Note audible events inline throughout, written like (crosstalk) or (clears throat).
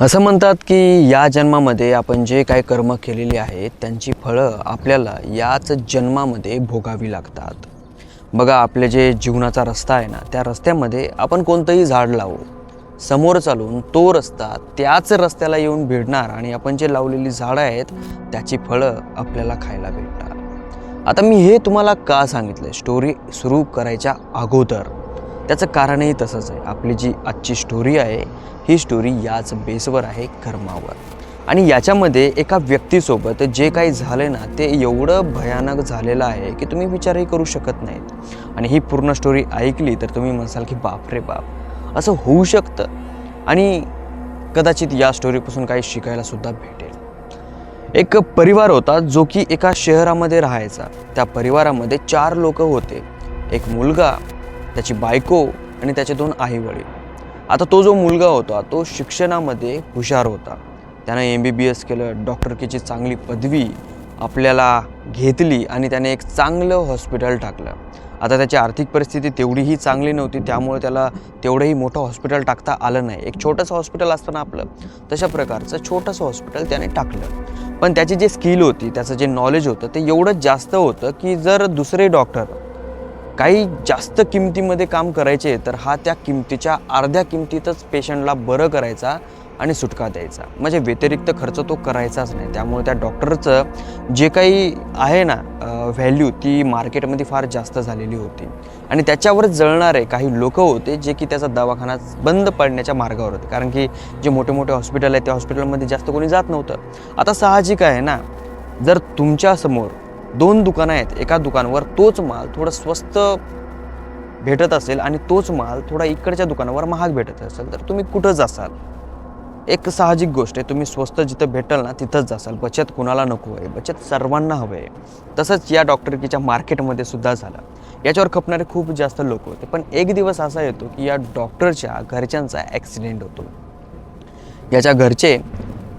असं म्हणतात की या जन्मामध्ये आपण जे काही कर्म केलेली आहेत त्यांची फळं आपल्याला याच जन्मामध्ये भोगावी लागतात. बघा आपले जे जीवनाचा रस्ता आहे ना त्या रस्त्यामध्ये आपण कोणतंही झाड लावू समोर चालून तो रस्ता त्याच रस्त्याला येऊन भिडणार आणि आपण जे लावलेली झाडं आहेत त्याची फळं आपल्याला खायला भेटणार. आता मी हे तुम्हाला का सांगितलं स्टोरी सुरू करायच्या अगोदर. त्याचं कारणही तसंच आहे. आपली जी आजची स्टोरी आहे ही स्टोरी याच बेसवर आहे कर्मावर. आणि याच्यामध्ये एका व्यक्तीसोबत जे काही झालं ना ते एवढं भयानक झालेलं आहे की तुम्ही विचारही करू शकत नाहीत. आणि ही पूर्ण स्टोरी ऐकली तर तुम्ही म्हणसाल की बाप रे बाप असं होऊ शकतं. आणि कदाचित या स्टोरीपासून काही शिकायला सुद्धा भेटेल. एक परिवार होता जो की एका शहरामध्ये राहायचा. त्या परिवारामध्ये चार लोक होते. एक मुलगा त्याची बायको आणि त्याचे दोन आई वडील आता तो जो मुलगा होता तो शिक्षणामध्ये हुशार होता. त्यानं एम बी बी एस केलं डॉक्टरकीची चांगली पदवी आपल्याला घेतली आणि त्याने एक चांगलं हॉस्पिटल टाकलं. आता त्याची आर्थिक परिस्थिती तेवढीही चांगली नव्हती त्यामुळे त्याला तेवढंही मोठं हॉस्पिटल टाकता आलं नाही. एक छोटंसं हॉस्पिटल असताना आपलं तशा प्रकारचं छोटंसं हॉस्पिटल त्याने टाकलं. पण त्याची जी स्किल होती त्याचं जे नॉलेज होतं ते एवढं जास्त होतं की जर दुसरे डॉक्टर काही जास्त किमतीमध्ये काम करायचे तर हा त्या किमतीच्या अर्ध्या किमतीतच पेशंटला बरं करायचा आणि सुटका द्यायचा. म्हणजे व्यतिरिक्त खर्च तो करायचाच नाही. त्यामुळे त्या डॉक्टरचं जे काही आहे ना व्हॅल्यू ती मार्केटमध्ये फार जास्त झालेली होती. आणि त्याच्यावरच जळणारे काही लोक होते जे की त्याचा दवाखाना बंद पडण्याच्या मार्गावर होते. कारण की जे मोठे मोठे हॉस्पिटल आहे त्या हॉस्पिटलमध्ये जास्त कोणी जात नव्हतं. आता साहजिक आहे ना जर तुमच्यासमोर दोन दुकानं आहेत. एका दुकानावर तोच माल थोडं स्वस्त भेटत असेल आणि तोच माल थोडा इकडच्या दुकानावर महाग भेटत असेल तर तुम्ही कुठंच जासाल? एक साहजिक गोष्ट आहे तुम्ही स्वस्त जिथं भेटल ना तिथंच जासाल. बचत कुणाला नको आहे? बचत सर्वांना हवं आहे. तसंच या डॉक्टरकीच्या मार्केटमध्ये सुद्धा झालं. याच्यावर खपणारे खूप जास्त लोक होते पण एक दिवस असा येतो की या डॉक्टरच्या घरच्यांचा ॲक्सिडेंट होतो. याच्या घरचे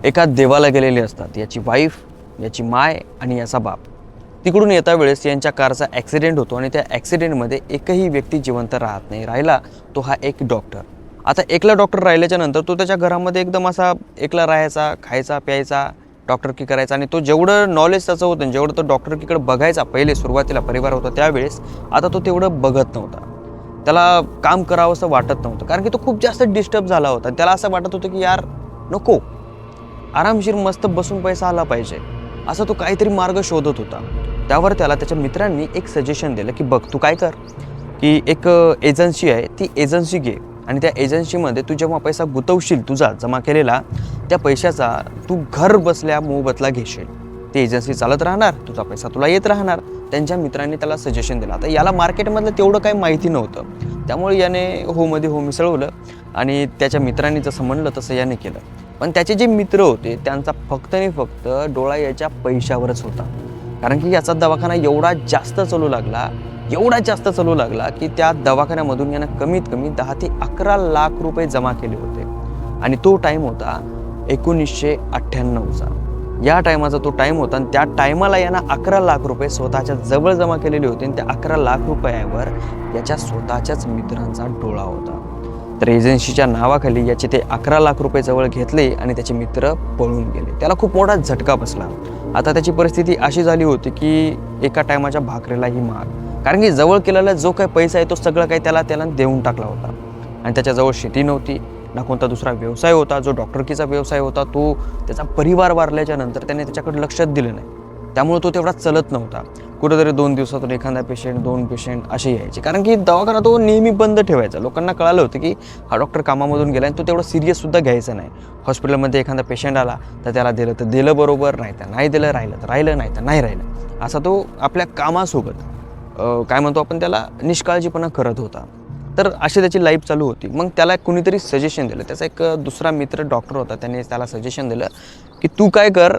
एका देवाला गेलेले असतात. याची वाईफ याची माय आणि याचा बाप. तिकडून येता वेळेस यांच्या कारचा ॲक्सिडेंट होतो आणि त्या ॲक्सिडेंटमध्ये एकही व्यक्ती जिवंत राहत नाही. राहिला तो हा एक डॉक्टर आता एकला डॉक्टर राहिल्याच्या नंतर तो त्याच्या घरामध्ये एकदम असा एकला राहायचा खायचा प्यायचा डॉक्टरकी करायचा आणि तो जेवढं नॉलेज त्याचं होतं जेवढं तो डॉक्टरकीकडे बघायचा पहिले सुरुवातीला परिवार होता त्यावेळेस आता तो तेवढं बघत नव्हता. त्याला काम करावं असं वाटत नव्हतं कारण की तो खूप जास्त डिस्टर्ब झाला होता. त्याला असं वाटत होतं की यार नको. आरामशीर मस्त बसून पैसा आला पाहिजे. असा तो काहीतरी मार्ग शोधत होता. त्यावर त्याला त्याच्या मित्रांनी एक सजेशन दिलं की बघ तू काय कर की एक एजन्सी आहे ती एजन्सी घे आणि त्या एजन्सीमध्ये तू जेव्हा पैसा गुतवशील तुझा जमा केलेला त्या पैशाचा तू घर बसल्या मोबदला घेशील. ती एजन्सी चालत राहणार तुझा पैसा तुला येत राहणार. त्यांच्या मित्रांनी त्याला सजेशन दिलं. आता याला मार्केटमधलं तेवढं काही माहिती नव्हतं. त्यामुळे याने होमध्ये हो मिसळवलं आणि त्याच्या मित्रांनी जसं म्हणलं तसं याने केलं. पण त्याचे जे मित्र होते त्यांचा फक्त आणि फक्त डोळा याच्या पैशावरच होता. कारण की याचा दवाखाना एवढा जास्त चालू लागला एवढा जास्त चालू लागला की त्या दवाखान्यामधून यानं कमीत कमी दहा ते अकरा लाख रुपये जमा केले होते. आणि तो टाईम होता एकोणीसशे अठ्ठ्याण्णवचा. या टायमाचा तो टाईम होता आणि त्या टायमाला यानं अकरा लाख रुपये स्वतःच्या जवळ जमा केलेले होते आणि त्या अकरा लाख रुपयावर याच्या स्वतःच्याच मित्रांचा डोळा होता. तर एजन्सीच्या नावाखाली याचे ते अकरा लाख रुपये जवळ घेतले आणि त्याचे मित्र पळून गेले. त्याला खूप मोठा झटका बसला. आता त्याची परिस्थिती अशी झाली होती की एका टायमाच्या भाकरीलाही मार कारण की जवळ केलेला जो काही पैसा आहे तो सगळं काही त्याला त्याला देऊन टाकला होता. आणि त्याच्याजवळ शेती नव्हती ना कोणता दुसरा व्यवसाय होता जो डॉक्टरकीचा व्यवसाय होता तो त्याचा परिवार वारल्याच्या नंतर त्याने त्याच्याकडे लक्षात दिलं नाही. त्यामुळे तो तेवढा चलत नव्हता. कुठेतरी दोन दिवसातून एखादा पेशंट दोन पेशंट असे यायचे. कारण की दवाखाना तो नेहमी बंद ठेवायचा. लोकांना कळालं होतं की हा डॉक्टर कामामधून गेला आणि तो तेवढा सिरियससुद्धा घ्यायचा नाही. हॉस्पिटलमध्ये एखादा पेशंट आला तर त्याला दिलं तर दिलं बरोबर नाही तर नाही दिलं राहिलं तर राहिलं नाही तर नाही राहिलं. असा तो आपल्या कामासोबत काय म्हणतो आपण त्याला निष्काळजीपणा करत होता. तर अशी त्याची लाईफ चालू होती. मग त्याला कुणीतरी सजेशन दिलं. त्याचा एक दुसरा मित्र डॉक्टर होता. त्याने त्याला सजेशन दिलं की तू काय कर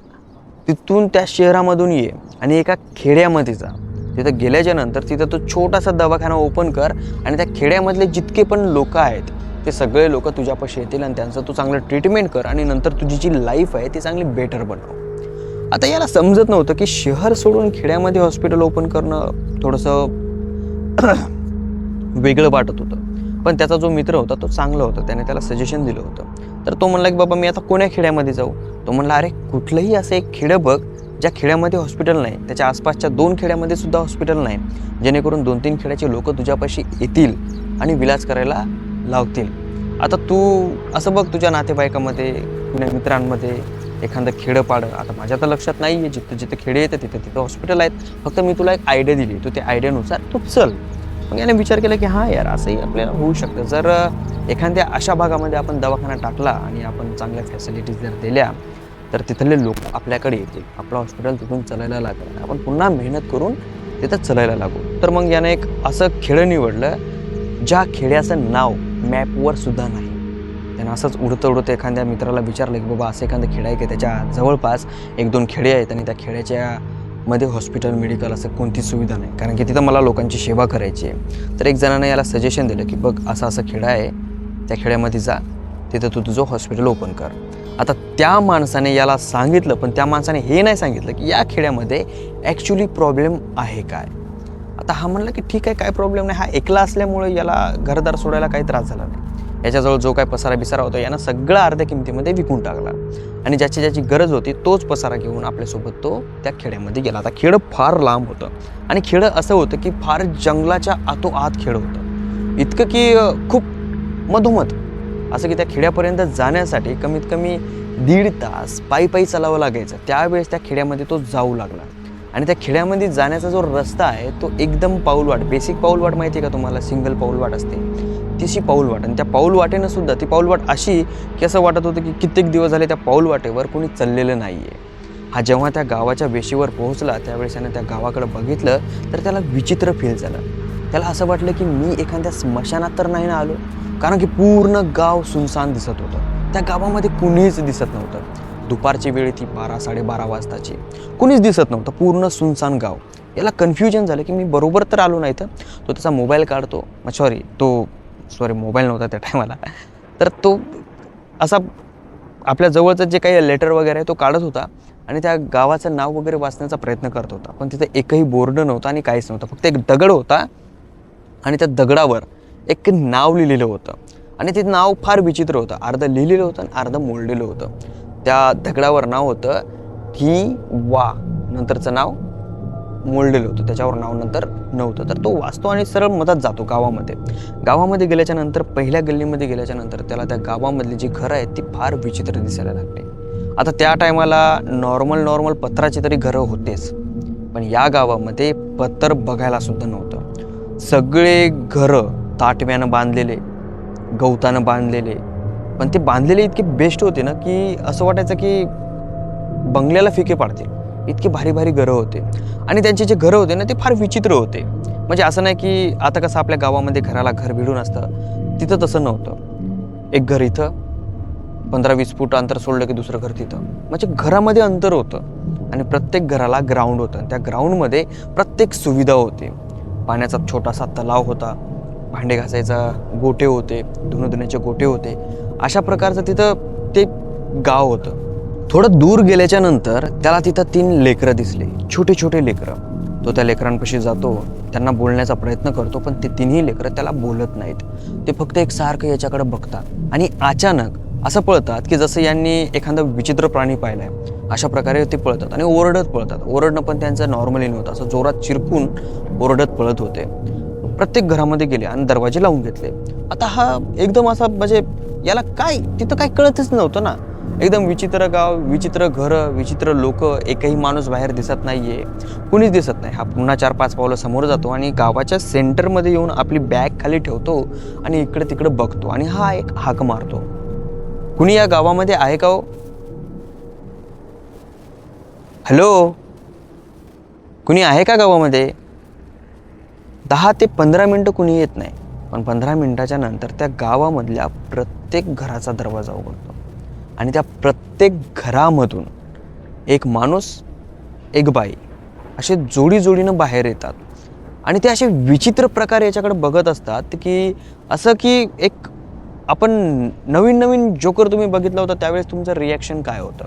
तिथून त्या शहरामधून ये आणि एका खेड्यामध्ये जा. तिथं गेल्याच्यानंतर तिथं तो छोटासा दवाखाना ओपन कर आणि त्या खेड्यामधले जितके पण लोक आहेत ते सगळे लोक तुझ्यापाशी येतील आणि त्यांचं तू चांगलं ट्रीटमेंट कर आणि नंतर तुझी जी लाईफ आहे ती चांगली बेटर बनव. आता याला समजत नव्हतं की शहर सोडून खेड्यामध्ये हॉस्पिटल ओपन करणं थोडंसं (clears throat) वेगळं वाटत होतं. पण त्याचा जो मित्र होता तो चांगला होता. त्याने त्याला सजेशन दिलं होतं. तर तो म्हणला की बाबा मी आता कोण्या खेड्यामध्ये जाऊ? तो म्हणला अरे कुठलंही असं एक खेडं बघ ज्या खेड्यामध्ये हॉस्पिटल नाही त्याच्या आसपासच्या दोन खेड्यामध्ये सुद्धा हॉस्पिटल नाही. जेणेकरून दोन तीन खेड्याचे लोक तुझ्यापाशी येतील आणि विलाज करायला लावतील. आता तू असं बघ तुझ्या नातेवाईकामध्ये तुझ्या मित्रांमध्ये एखादं खेडं पाडं. आता माझ्या तर लक्षात नाही आहे जिथं जिथं खेडे येतं तिथं तिथं हॉस्पिटल आहेत. फक्त मी तुला एक आयडिया दिली. तू त्या आयडियानुसार तू चल. मग याने विचार केला की हां यार असंही आपल्याला होऊ शकतं. जर एखाद्या अशा भागामध्ये आपण दवाखाना टाकला आणि आपण चांगल्या फॅसिलिटीज जर दिल्या तर तिथले लोक आपल्याकडे येतील. आपलं हॉस्पिटल तिथून चालायला लागेल. आपण पुन्हा मेहनत करून तिथं चालायला लागू. तर मग याने एक असं खेळ निवडलं ज्या खेड्याचं नाव मॅपवर सुद्धा नाही. त्यानं असंच उडतं उडतं एखाद्या मित्राला विचारलं की बाबा असं एखादं खेळ आहे की त्याच्या जवळपास? एक दोन खेडे आहेत आणि त्या खेड्याच्या मध्ये हॉस्पिटल मेडिकल असं कोणती सुविधा नाही. कारण की तिथं मला लोकांची सेवा करायची आहे. तर एक जणानं याला सजेशन दिलं की बघ असं असं खेडं आहे. त्या खेड्यामध्ये जा. तिथं तू तुझं हॉस्पिटल ओपन कर. आता त्या माणसाने याला सांगितलं पण त्या माणसाने हे नाही सांगितलं की या खेड्यामध्ये ॲक्च्युली प्रॉब्लेम आहे काय? आता हा म्हणला की ठीक आहे काय प्रॉब्लेम नाही. हा एकला असल्यामुळे याला घरदार सोडायला काही त्रास झाला नाही. याच्याजवळ जो काय पसारा बिसारा होता यानं सगळा अर्ध्या किमतीमध्ये विकून टाकला. आणि ज्याची ज्याची गरज होती तोच पसारा घेऊन आपल्यासोबत तो त्या खेड्यामध्ये गेला. आता खेडं फार लांब होतं. आणि खेडं असं होतं की फार जंगलाच्या आतोआत खेडं होतं. इतकं की खूप मधोमध. असं की त्या खेड्यापर्यंत जाण्यासाठी कमीत कमी दीड तास पायी पायी चालावं लागायचं. त्यावेळेस त्या खेड्यामध्ये तो जाऊ लागला. आणि त्या खेड्यामध्ये जाण्याचा जो रस्ता आहे तो एकदम पाऊलवाट बेसिक पाऊलवाट माहिती आहे का तुम्हाला? सिंगल पाऊलवाट असते. छोटीशी पाऊल वाट. आणि त्या पाऊल वाटेनं सुद्धा ती पाऊलवाट अशी की असं वाटत होतं की कित्येक दिवस झाले त्या पाऊल वाटेवर कोणी चाललेलं नाही आहे हा जेव्हा त्या गावाच्या वेशीवर पोहोचला त्यावेळेस त्यानं त्या गावाकडे बघितलं तर त्याला विचित्र फील झालं. त्याला असं वाटलं की मी एखाद्या स्मशानात तर नाही ना आलो कारण की पूर्ण गाव सुनसान दिसत होतं. त्या गावामध्ये कुणीच दिसत नव्हतं. दुपारची वेळ ती बारा साडेबारा वाजताची. कुणीच दिसत नव्हतं पूर्ण सुनसान गाव. याला कन्फ्युजन झालं की मी बरोबर तर आलो नाही तर? तो त्याचा मोबाईल काढतो सॉरी तो सॉरी मोबाईल नव्हता त्या टायमाला तर तो असा आपल्या जवळचं जे काही लेटर वगैरे आहे तो काढत होता आणि त्या गावाचं नाव वगैरे वाचण्याचा प्रयत्न करत होता. पण तिथं एकही बोर्ड नव्हता आणि काहीच नव्हतं. फक्त एक दगड होता आणि त्या दगडावर एक नाव लिहिलेलं होतं. आणि ते नाव फार विचित्र होतं. अर्धं लिहिलेलं होतं आणि अर्धं मोडलेलं होतं. त्या दगडावर नाव होतं ही वा नंतरचं नाव मोडलेलं होतं. त्याच्यावर नाव नंतर नव्हतं. तर तो वाचतो आणि सरळ मधात जातो गावामध्ये. गावामध्ये गेल्याच्यानंतर पहिल्या गल्लीमध्ये गेल्याच्यानंतर त्याला त्या गावामधली जी घरं आहेत ती फार विचित्र दिसायला लागली. आता त्या टायमाला नॉर्मल नॉर्मल पत्राची तरी घरं होतेच. पण या गावामध्ये पत्र बघायला सुद्धा नव्हतं. सगळे घरं ताटव्यानं बांधलेले गवतानं बांधलेले. पण ते बांधलेले इतके बेस्ट होते ना की असं वाटायचं की बंगल्याला फिके पाडतील. इतके भारी भारी घरं होते. आणि त्यांचे जे घरं होते ना ते फार विचित्र होते. म्हणजे असं नाही की आता कसं आपल्या गावामध्ये घराला घर भिडून असतं. तिथं तसं नव्हतं. एक घर इथं पंधरा वीस फूट अंतर सोडलं की दुसरं घर तिथं. म्हणजे घरामध्ये अंतर होतं. आणि प्रत्येक घराला ग्राउंड होतं. त्या ग्राउंडमध्ये प्रत्येक सुविधा होती. पाण्याचा छोटासा तलाव होता. भांडे घासायचा गोटे होते. धुणं धुण्याचे गोटे होते. अशा प्रकारचं तिथं ते गाव होतं. थोडं दूर गेल्याच्यानंतर त्याला तिथं तीन लेकरं दिसले. छोटे छोटे लेकरं. तो त्या लेकरांपाशी जातो त्यांना बोलण्याचा प्रयत्न करतो पण ते तिन्ही लेकरं त्याला बोलत नाहीत. ते फक्त एक सारखं याच्याकडे बघतात. आणि अचानक असं पळतात की जसं यांनी एखादा विचित्र प्राणी पाहिलाय अशा प्रकारे ते पळतात आणि ओरडत पळतात. ओरडणं पण त्यांचं नॉर्मली नव्हतं. असं जोरात चिरकून ओरडत पळत होते. प्रत्येक घरामध्ये गेले आणि दरवाजे लावून घेतले. आता हा एकदम असा म्हणजे याला काय तिथं काय कळतच नव्हतं ना. एकदम विचित्र गाव विचित्र घरं विचित्र लोक एकही माणूस बाहेर दिसत नाही आहे कुणीच दिसत नाही. हा पुन्हा चार पाच पावलं समोर जातो आणि गावाच्या सेंटरमध्ये येऊन आपली बॅग खाली ठेवतो आणि इकडे तिकडे बघतो आणि हा एक हाक मारतो. कुणी या गावामध्ये आहे का हो? हॅलो? कुणी आहे का गावामध्ये? दहा ते पंधरा मिनटं कुणी येत नाही. पण पंधरा मिनटाच्या नंतर त्या गावामधल्या प्रत्येक घराचा दरवाजा उघडतो. आणि त्या प्रत्येक घरामधून एक माणूस एक बाई असे जोडी जोडीनं बाहेर येतात. आणि ते असे विचित्र प्रकारे याच्याकडे बघत असतात की असं की एक आपण नवीन नवीन जोकर तुम्ही बघितला होता त्यावेळेस तुमचं रिॲक्शन काय होतं?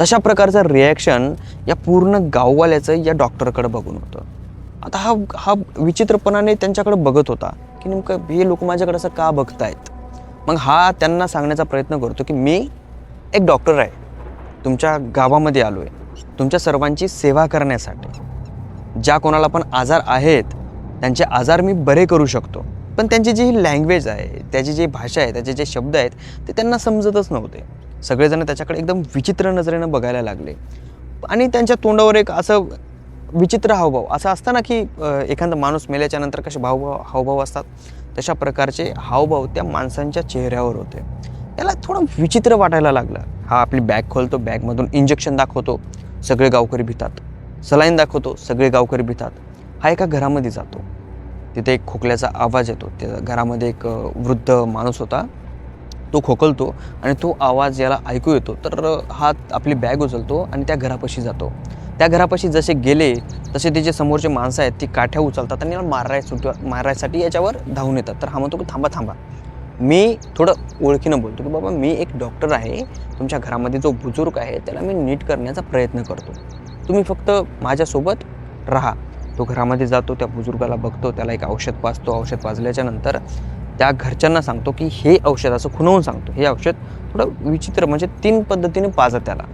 तशा प्रकारचं रिॲक्शन या पूर्ण गाववाल्याचं या डॉक्टरकडे बघून होतं. आता हा हा विचित्रपणाने त्यांच्याकडे बघत होता की नेमकं हे लोक माझ्याकडे असं का बघतायत? मग हा त्यांना सांगण्याचा प्रयत्न करतो की मी एक डॉक्टर आहे. तुमच्या गावामध्ये आलो आहे तुमच्या सर्वांची सेवा करण्यासाठी. ज्या कोणाला पण आजार आहेत त्यांचे आजार मी बरे करू शकतो. पण त्यांची जी लँग्वेज आहे त्याची जी भाषा आहे त्याचे जे शब्द आहेत ते त्यांना समजतच नव्हते. सगळेजण त्याच्याकडे एकदम विचित्र नजरेनं बघायला लागले. आणि त्यांच्या तोंडावर एक असं विचित्र हावभाव असं असतं ना की एखादा माणूस मेल्याच्या नंतर कसे भावभाव हावभाव असतात? तशा प्रकारचे हावभाव त्या माणसांच्या चेहऱ्यावर होते. त्याला थोडं विचित्र वाटायला लागलं. हा आपली बॅग खोलतो बॅगमधून इंजेक्शन दाखवतो सगळे गावकरी भितात. सलाईन दाखवतो सगळे गावकरी भितात. हा एका घरामध्ये जातो. तिथे एक खोकल्याचा आवाज येतो. त्या घरामध्ये एक वृद्ध माणूस होता. तो खोकलतो आणि तो आवाज याला ऐकू येतो. तर हा आपली बॅग उचलतो आणि त्या घरापाशी जातो. त्या घरापाशी जसे गेले तसे ते जे समोरचे माणसं आहेत ती काठ्या उचलतात आणि याला माराय सुट मारायसाठी याच्यावर धावून येतात. तर हा म्हणतो की थांबा थांबा. मी थोडं ओळखीनं बोलतो की बाबा मी एक डॉक्टर आहे. तुमच्या घरामध्ये जो बुजुर्ग आहे त्याला मी नीट करण्याचा प्रयत्न करतो. तुम्ही फक्त माझ्यासोबत राहा. तो घरामध्ये जातो त्या बुजुर्गाला बघतो त्याला एक औषध पाजतो. औषध पाजल्याच्या नंतर त्या घरच्यांना सांगतो की हे औषध असं खुणवून सांगतो. हे औषध थोडं विचित्र म्हणजे तीन पद्धतीने पाजा त्याला.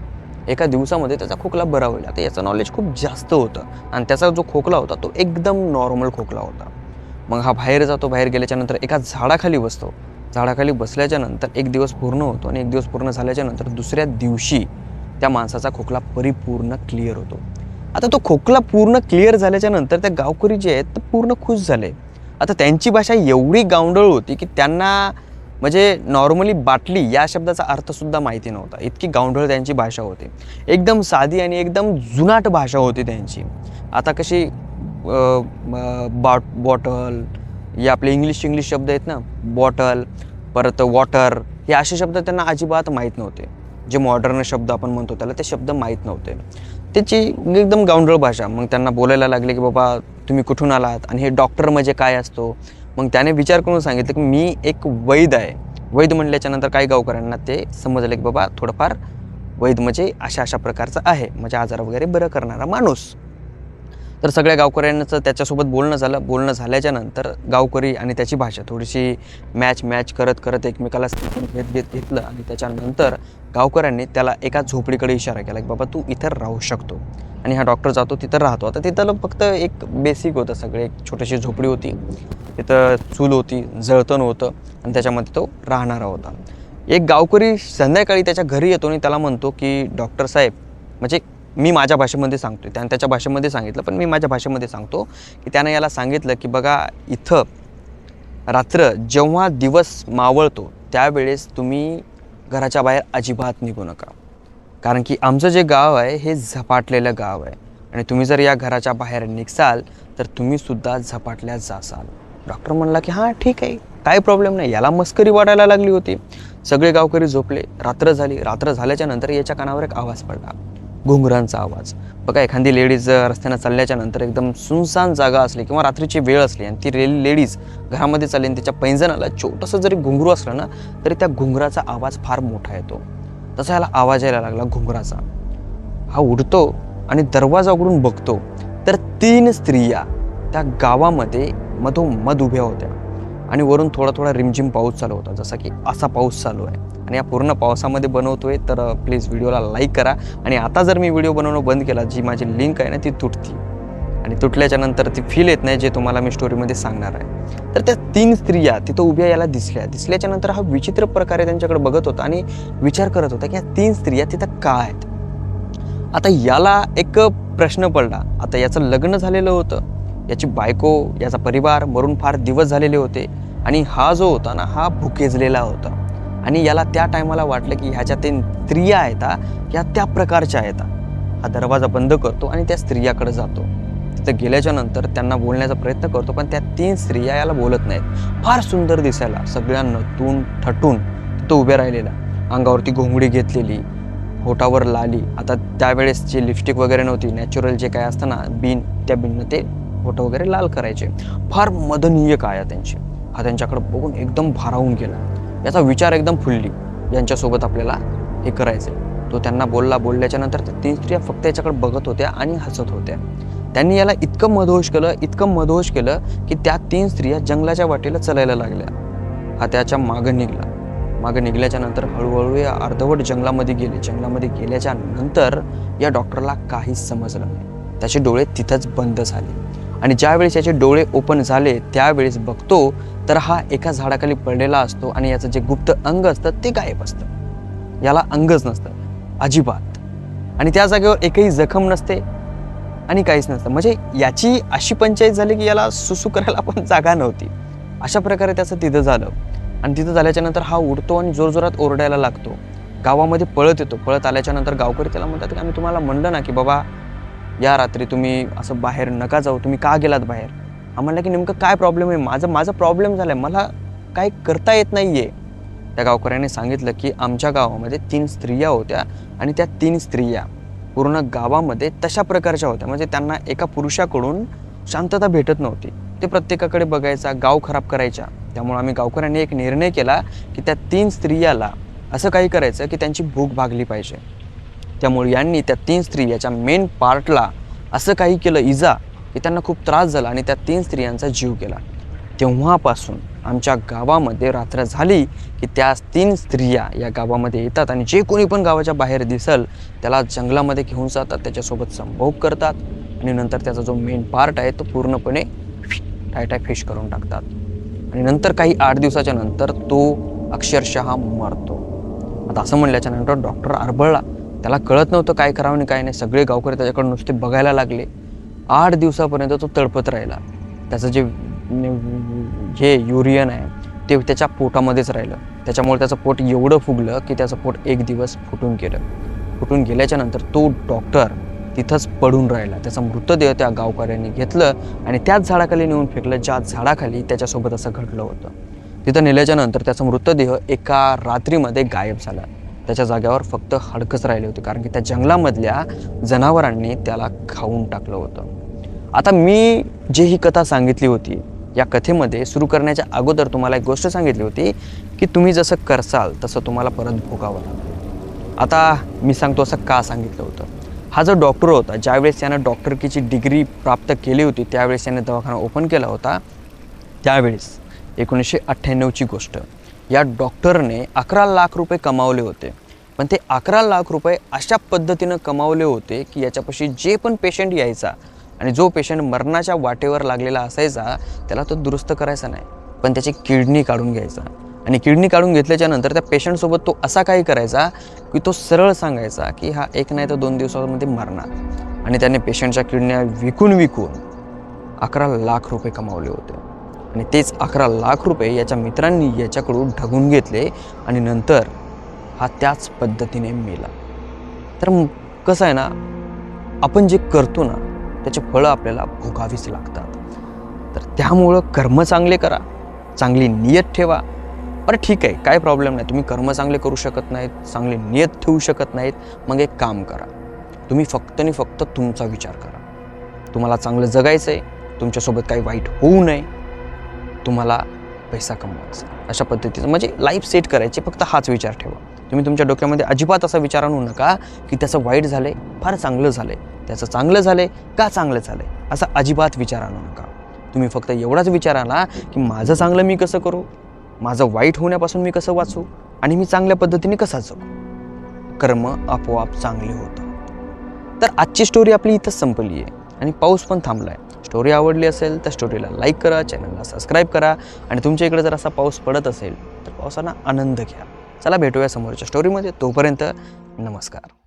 एका दिवसामध्ये त्याचा खोकला बरा होईल. आता याचं नॉलेज खूप जास्त होतं आणि त्याचा जो खोकला होता तो एकदम नॉर्मल खोकला होता. मग हा बाहेर जातो बाहेर गेल्याच्यानंतर एका झाडाखाली बसतो. झाडाखाली बसल्याच्या नंतर एक दिवस पूर्ण होतो आणि एक दिवस पूर्ण झाल्याच्यानंतर दुसऱ्या दिवशी त्या माणसाचा खोकला परिपूर्ण क्लिअर होतो. आता तो खोकला पूर्ण क्लिअर झाल्याच्यानंतर त्या गावकरी जे आहेत ते पूर्ण खुश झाले. आता त्यांची भाषा एवढी गावंडळ होती की त्यांना म्हणजे नॉर्मली बाटली या शब्दाचा अर्थसुद्धा माहिती नव्हता. इतकी गावंढळ त्यांची भाषा होती. एकदम साधी आणि एकदम जुनाट भाषा होती त्यांची. आता कशी बॉट बॉटल हे आपले इंग्लिश इंग्लिश शब्द आहेत ना बॉटल परत वॉटर हे असे शब्द त्यांना अजिबात माहीत नव्हते. जे मॉडर्न शब्द आपण म्हणतो त्याला ते शब्द माहीत नव्हते. त्याची एकदम गावंढळ भाषा. मग त्यांना बोलायला लागले की बाबा तुम्ही कुठून आलात आणि हे डॉक्टर म्हणजे काय असतो? मग त्याने विचार करून सांगितलं की मी एक वैद आहे. वैद म्हणल्याच्या नंतर काही गावकऱ्यांना ते समजलं की बाबा थोडंफार वैद म्हणजे अशा अशा प्रकारचं आहे. म्हणजे आजार वगैरे बरं करणारा माणूस. तर सगळ्या गावकऱ्यांचं त्याच्यासोबत बोलणं झालं. बोलणं झाल्याच्यानंतर गावकरी आणि त्याची भाषा थोडीशी मॅच मॅच करत करत एकमेकाला घेत घेत घेतलं आणि त्याच्यानंतर गावकऱ्यांनी त्याला एका झोपडीकडे इशारा केला की बाबा तू इथं राहू शकतो. आणि हा डॉक्टर जातो तिथं राहतो. आता तिथं फक्त एक बेसिक होतं सगळे. एक छोटीशी झोपडी होती. तिथं चूल होती जळतण होतं आणि त्याच्यामध्ये तो राहणारा होता. एक गावकरी संध्याकाळी त्याच्या घरी येतो आणि त्याला म्हणतो की डॉक्टर साहेब म्हणजे मी माझ्या भाषेमध्ये सांगतोय. त्यानं त्याच्या भाषेमध्ये सांगितलं पण मी माझ्या भाषेमध्ये सांगतो की त्यानं याला सांगितलं की बघा इथं रात्र जेव्हा दिवस मावळतो त्यावेळेस तुम्ही घराच्या बाहेर अजिबात निघू नका. कारण की आमचं जे गाव आहे हे झपाटलेलं गाव आहे. आणि तुम्ही जर या घराच्या बाहेर निघसाल तर तुम्हीसुद्धा झपाटल्या जासाल. डॉक्टर म्हणला की हां ठीक आहे. काय प्रॉब्लेम नाही. याला मस्करी वाढायला लागली होती. सगळे गावकरी झोपले. रात्र झाली. रात्र झाल्याच्यानंतर याच्या कानावर एक आवाज पडला. घुंगरांचा आवाज. बघा एखादी लेडीज रस्त्यानं चालल्याच्या नंतर एकदम सुनसान जागा असली किंवा रात्रीची वेळ असली आणि ती रे लेडीज घरामध्ये चालली आणि तिच्या पैंजणाला छोटंसं जरी घुंगरू असलं ना तरी त्या घुंगराचा आवाज फार मोठा येतो. तसा याला आवाज यायला लागला घुंगराचा. हा उडतो आणि दरवाजा उघडून बघतो तर तीन स्त्रिया त्या गावामध्ये मधोमध उभ्या होत्या. आणि वरून थोडा थोडा रिमझिम पाऊस चालू होता जसा की असा पाऊस चालू आहे. आणि या पूर्ण पावसामध्ये बनवतो आहे तर प्लीज व्हिडिओला लाईक करा. आणि आता जर मी व्हिडिओ बनवणं बंद केला जी माझी लिंक आहे ना ती तुटती. आणि तुटल्याच्या नंतर ती फील येत नाही जे तुम्हाला मी स्टोरीमध्ये सांगणार आहे. तर त्या तीन स्त्रिया तिथं उभ्या याला दिसल्या. दिसल्याच्या नंतर हा विचित्र प्रकारे त्यांच्याकडे बघत होता आणि विचार करत होता की या तीन स्त्रिया तिथं का आहेत? आता याला एक प्रश्न पडला. आता याचं लग्न झालेलं होतं. याची बायको याचा परिवार मरून फार दिवस झालेले होते. आणि हा जो होता ना हा भुकेजलेला होता. आणि याला त्या टायमाला वाटलं की ह्याच्या ते स्त्रिया आहेत हा, ह्या त्या प्रकारच्या आहेत हा. दरवाजा बंद करतो आणि त्या स्त्रियाकडे जातो. तिथं गेल्याच्यानंतर त्यांना बोलण्याचा प्रयत्न करतो पण त्या तीन स्त्रिया याला बोलत नाहीत. फार सुंदर दिसायला सगळ्यांना तून ठटून तो उभे राहिलेला. अंगावरती घोंगडी घेतलेली होटावर लाली. आता त्यावेळेस जे लिपस्टिक वगैरे नव्हती नॅचरल जे काय असतं ना बीन त्या बीननं ते होटं वगैरे लाल करायचे. फार मदनीय काय त्यांची. हा त्यांच्याकडे बघून एकदम भारावून गेला. याचा विचार एकदम फुलली. यांच्यासोबत आपल्याला हे करायचं तो त्यांना बोलला बोलल्याच्या नंतर त्या तीन स्त्रिया फक्त याच्याकडे बघत होत्या आणि हसत होत्या. त्यांनी याला इतकं मधोश केलं इतकं मधोश केलं की त्या तीन स्त्रिया जंगलाच्या वाटेला चलायला लागल्या. हा त्याच्या मागं निघला. मागं निघल्याच्या नंतर हळूहळू या अर्धवट जंगलामध्ये गेले. जंगलामध्ये गेल्याच्यानंतर या डॉक्टरला काहीच समजलं नाही. त्याचे डोळे तिथंच बंद झाले. आणि ज्यावेळेस याचे डोळे ओपन झाले त्यावेळेस बघतो तर हा एका झाडाखाली पडलेला असतो आणि याचं जे गुप्त अंग असतं ते गायब असतं. याला अंगच नसतं अजिबात. आणि त्या जागेवर एकही जखम नसते आणि काहीच नसतं. म्हणजे याची अशी पंचायत झाली की याला सुसू करायला पण जागा नव्हती. अशा प्रकारे त्याचं तिथं झालं. आणि तिथं झाल्याच्यानंतर हा उडतो आणि जोरजोरात ओरडायला लागतो. गावामध्ये पळत येतो. पळत आल्याच्यानंतर गावकरी त्याला म्हणतात की आम्ही तुम्हाला म्हणलं ना की बाबा या रात्री तुम्ही असं बाहेर नका जाऊ तुम्ही का गेलात बाहेर? आम्हाला की नेमकं काय प्रॉब्लेम आहे? माझं माझा प्रॉब्लेम झाला आहे मला काय करता येत नाही आहे त्या गावकऱ्याने सांगितलं की आमच्या गावामध्ये तीन स्त्रिया होत्या आणि त्या तीन स्त्रिया पूर्ण गावामध्ये तशा प्रकारच्या होत्या. म्हणजे त्यांना एका पुरुषाकडून शांतता भेटत नव्हती. ते प्रत्येकाकडे बघायचा गाव खराब करायच्या त्यामुळे आम्ही गावकऱ्यांनी एक निर्णय केला की त्या तीन स्त्रियाला असं काही करायचं की त्यांची भूक भागली पाहिजे. त्यामुळे यांनी त्या तीन स्त्री याच्या मेन पार्टला असं काही केलं इजा की त्यांना खूप त्रास झाला आणि त्या तीन स्त्रियांचा जीव गेला. तेव्हापासून आमच्या गावामध्ये रात्र झाली की त्या तीन स्त्रिया या गावामध्ये येतात आणि जे कोणी पण गावाच्या बाहेर दिसल त्याला जंगलामध्ये घेऊन जातात त्याच्यासोबत संभोग करतात आणि नंतर त्याचा जो मेन पार्ट आहे तो पूर्णपणे टायटाय फिश करून टाकतात. आणि नंतर काही आठ दिवसाच्या नंतर तो अक्षरशः मरतो. आता असं म्हणल्याच्या नंतर डॉक्टर आरबळला. त्याला कळत नव्हतं काय करावं आणि काय नाही. सगळे गावकरी त्याच्याकडे नुसते बघायला लागले. आठ दिवसापर्यंत तो तडपत राहिला. त्याचं जे हे युरियन आहे ते त्याच्या पोटामध्येच राहिलं. त्याच्यामुळे त्याचं पोट एवढं फुगलं की त्याचं पोट एक दिवस फुटून गेलं. फुटून गेल्याच्यानंतर तो डॉक्टर तिथंच पडून राहिला. त्याचा मृतदेह त्या गावकऱ्यांनी घेतलं आणि त्याच झाडाखाली नेऊन फेकलं. ज्या झाडाखाली त्याच्यासोबत असं घडलं होतं. तिथं नेल्याच्या नंतर त्याचा मृतदेह एका रात्रीमध्ये गायब झाला. त्याच्या जाग्यावर फक्त हडकच राहिले होते. कारण की त्या जंगलामधल्या जनावरांनी त्याला खाऊन टाकलं होतं. आता मी जे ही कथा सांगितली होती या कथेमध्ये सुरू करण्याच्या अगोदर तुम्हाला एक गोष्ट सांगितली होती की तुम्ही जसं करसाल तसं तुम्हाला परत भोगावं लागेल. आता मी सांगतो असं का सांगितलं होतं. हा जो डॉक्टर होता ज्यावेळेस त्यानं डॉक्टरकीची डिग्री प्राप्त केली होती त्यावेळेस त्याने दवाखाना ओपन केला होता त्यावेळेस एकोणीसशे अठ्ठ्याण्णवची गोष्ट. या डॉक्टरने अकरा लाख रुपये कमावले होते. पण ते अकरा लाख रुपये अशा पद्धतीनं कमावले होते की याच्यापाशी जे पण पेशंट यायचा आणि जो पेशंट मरणाच्या वाटेवर लागलेला असायचा त्याला तो दुरुस्त करायचा नाही. पण त्याची किडनी काढून घ्यायचा. आणि किडनी काढून घेतल्याच्या नंतर त्या पेशंटसोबत तो असा काही करायचा की तो सरळ सांगायचा की हा एक नाही तर दोन दिवसामध्ये मरणार. आणि त्याने पेशंटच्या किडन्या विकून विकून अकरा लाख रुपये कमावले होते. आणि तेच अकरा लाख रुपये याच्या मित्रांनी याच्याकडून ढगून घेतले आणि नंतर हा त्याच पद्धतीने मेला. तर कसं आहे ना आपण जे करतो ना त्याचे फळं आपल्याला भोगावीच लागतात. तर त्यामुळं कर्म चांगले करा चांगली नियत ठेवा. बरं ठीक आहे काय प्रॉब्लेम नाही. तुम्ही कर्म चांगले करू शकत नाहीत चांगली नियत ठेवू शकत नाहीत. मग एक काम करा. तुम्ही फक्त आणि फक्त तुमचा विचार करा. तुम्हाला चांगलं जगायचं आहे तुमच्यासोबत काही वाईट होऊ नये. तुम्हाला पैसा कमवायचा अशा पद्धतीचं म्हणजे लाईफ सेट करायची फक्त हाच विचार ठेवा. तुम्ही तुमच्या डोक्यामध्ये अजिबात असा विचार आणू नका की त्याचं वाईट झालं आहे फार चांगलं झालं आहे त्याचं चांगलं झालं आहे का चांगलं झालं आहे असा अजिबात विचार आणू नका. तुम्ही फक्त एवढाच विचार आला की माझं चांगलं मी कसं करू? माझं वाईट होण्यापासून मी कसं वाचू? आणि मी चांगल्या पद्धतीने कसा जगू? कर्म आपोआप चांगले होतं. तर आजची स्टोरी आपली इथंच संपली आहे आणि पाऊस पण थांबला आहे स्टोरी आवडली असेल तर स्टोरीला लाईक करा चॅनलला सबस्क्राईब करा. आणि तुमच्या इकडे जर असा पाऊस पडत असेल तर पावसाला आनंद घ्या. चला भेटूया समोरच्या स्टोरीमध्ये तोपर्यंत नमस्कार.